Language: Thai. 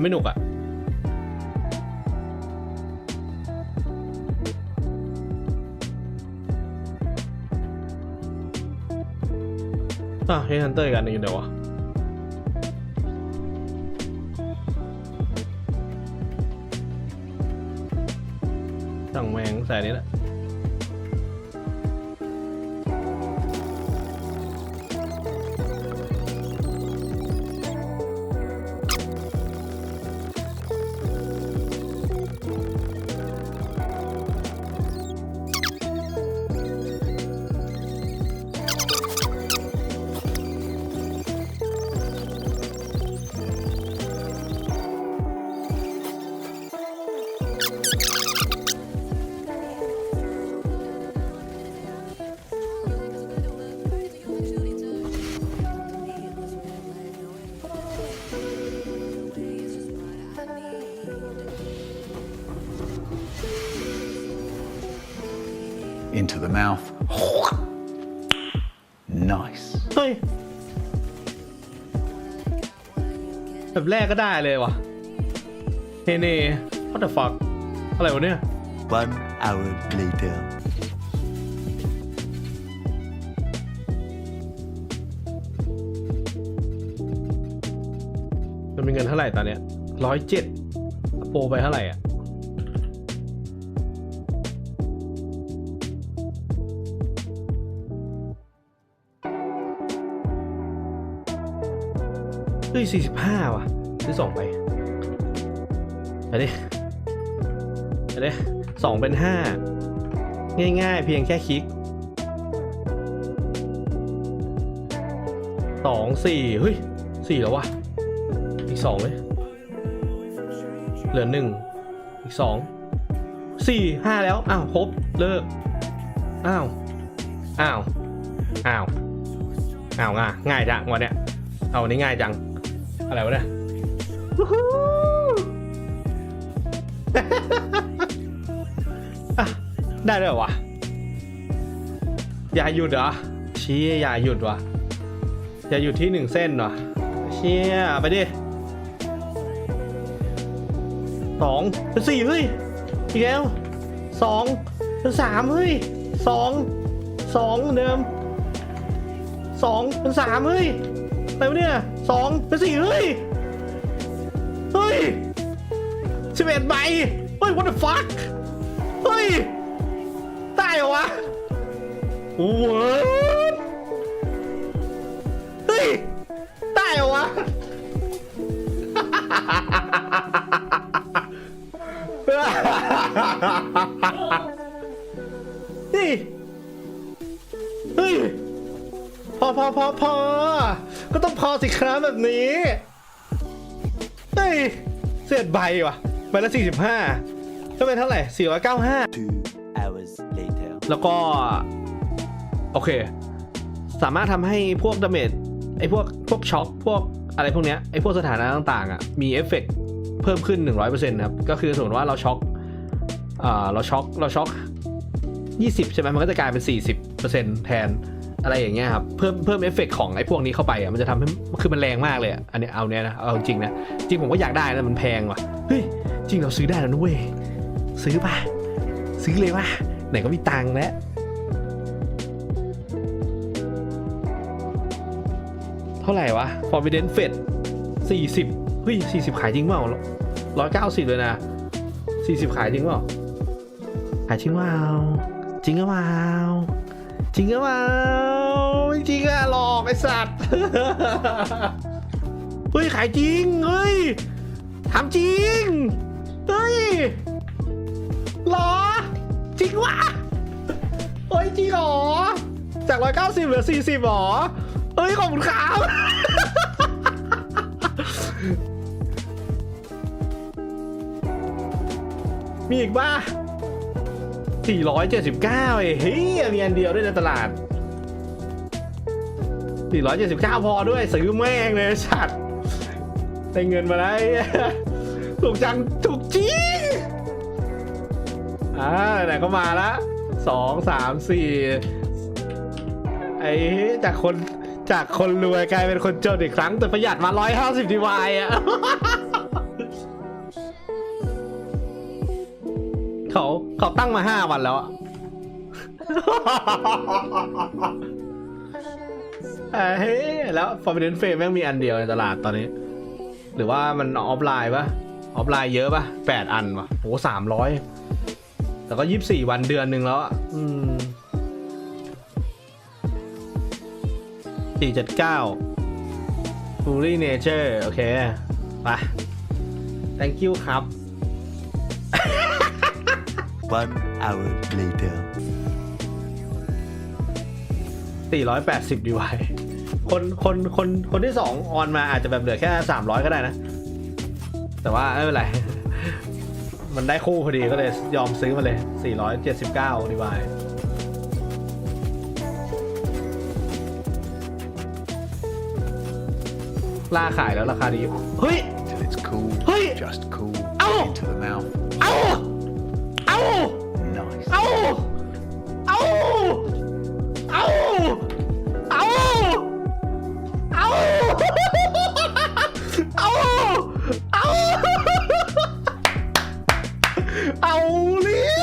ไม่หนุกอะ่ะอะเฮฮันเตอร์อีกอันหนึงอยู่ไหนวะสั่งแมงใส่นี้แหละ into the mouth. Nice. เฮ้ยแบบแรกก็ได้เลยวะเฮเน่ what the fuck อะไรวะเนี่ย One hour later. มันมีเงินเท่าไหร่ตอนเนี้ยร้อยเจ็ดโปรไปเท่าไหร่อะ เฮ้ยสี่สิบห้าว่ะ ซื้อสองไปไปดิไปดิสองเป็นห้าง่ายๆ เพียงแค่คลิกสองสี่เฮ้ยสี่แล้ววะอีกสองเลยเหลือหนึ่งอีกสองสี่ห้าแล้ว อ้าวครบเลิกอ้าวอ้าวอ้าวอ้าวง่ายง่ายจังวันเนี้ยเอานี้ง่ายจัง อะไรวะเนี่ยได้ด้วยเหรอวะอย่าหยุดเหรอเชี่ยอย่าหยุดวะอย่าหยุดที่หนึ่งเส้นเหรอเชี่ยไปดิสองเป็นสี่เฮ้ยอีกแล้วสองเป็นสามเฮ้ยสองสองเหมือนเดิมสองเป็นสามเฮ้ยอะไรวะเนี่ย สองเป็นสี่เฮ้ย เฮ้ยสิบเอ็ดใบเฮ้ย what the fuck เฮ้ย ได้เหรอวะ what เฮ้ย ได้เหรอวะ นี่ เฮ้ย พอพอพอพอ ก็ต้องพอสิครับแบบนี้ เฮ้ย เสียดใบว่ะ ใบละสี่สิบห้าก็เป็นเท่าไหร่สี่ร้อยเก้าห้า Two hours later. แล้วก็ โอเค สามารถทำให้พวกดาเมจไอ้พวกพวกช็อคพวกอะไรพวกเนี้ยไอ้พวกสถานะต่างๆอะมีเอฟเฟกต์เพิ่มขึ้น 100%นะครับ ก็คือสมมติว่าเราช็อคอ่าเราช็อคเราช็อค20 ใช่ไหมมันก็จะกลายเป็น 40%แทน อะไรอย่างเงี้ยครับเพิ่มเพิ่มเอฟเฟกต์ของไอ้พวกนี้เข้าไปอะมันจะทำให้คือมันแรงมากเลยอะอันเนี้ยเอาเนี้ยนะเอาจริงนะจริงผมก็อยากได้นะมันแพงว่ะเฮ้ยจริงเราซื้อได้แล้วนะเว้ยซื้อป่ะซื้อเลยว่ะไหนก็มีตังค์แล้วเท่าไหร่วะ Forbidden Fed 40 เฮ้ย 40 ขายจริงเปล่าร้อยเก้าสิบเลยนะ 40 ขายจริงเปล่า ขายจริงเปล่า จริงหรือเปล่า จริงหรือเปล่าไม่จริงอะหลอกไอสัตว์ เฮ้ยขายจริง เฮ้ยทำจริง เฮ้ยหรอ จริงวะเฮ้ยจริงเหรอ จาก 190เหลือ 40หรอ เฮ้ยขอบคุณครับมีอีกป่ะ 479เอ้ยเฮ้ยมีอันเดียวด้วยในตลาด 479 พอด้วยซื้อแม่งเลยสัตว์ได้เงินมาไอ้ถูกจังถูกจริงอ่าไหนก็มาละสองสามสี่ไอ้จากคนจากคนรวยกลายเป็นคนจนอีกครั้งแต่ประหยัดมาร้อยห้าสิบดีวายอะ เขาเขาตั้งมาห้าวันแล้วอะเฮ้ยแล้ว Forbidden Frame แม่งมีอันเดียวในตลาดตอนนี้ หรือว่ามันออฟไลน์ปะออฟไลน์เยอะปะแปดอันวะโหสามร้อยแต่ก็ยี่สิบสี่วันเดือนหนึ่งแล้วอะอืมสี่เจ็ดเก้า Fully Nature โอเค ไป thank you ครับ One hour later. 480ดีไวคนคนคนคนที่สองออนมาอาจจะแบบเหลือแค่ 300 ก็ได้นะ แต่ว่าไม่เป็นไร มันได้คู่พอดีก็เลยยอมซื้อมาเลย 479ดีไวล่าขายแล้วราคาดี เฮ้ย Till it's cool. Hey! Just cool. Ow! Into the mouth. เอา เอา เอา เอา เอา เอา เอา เอาเรีย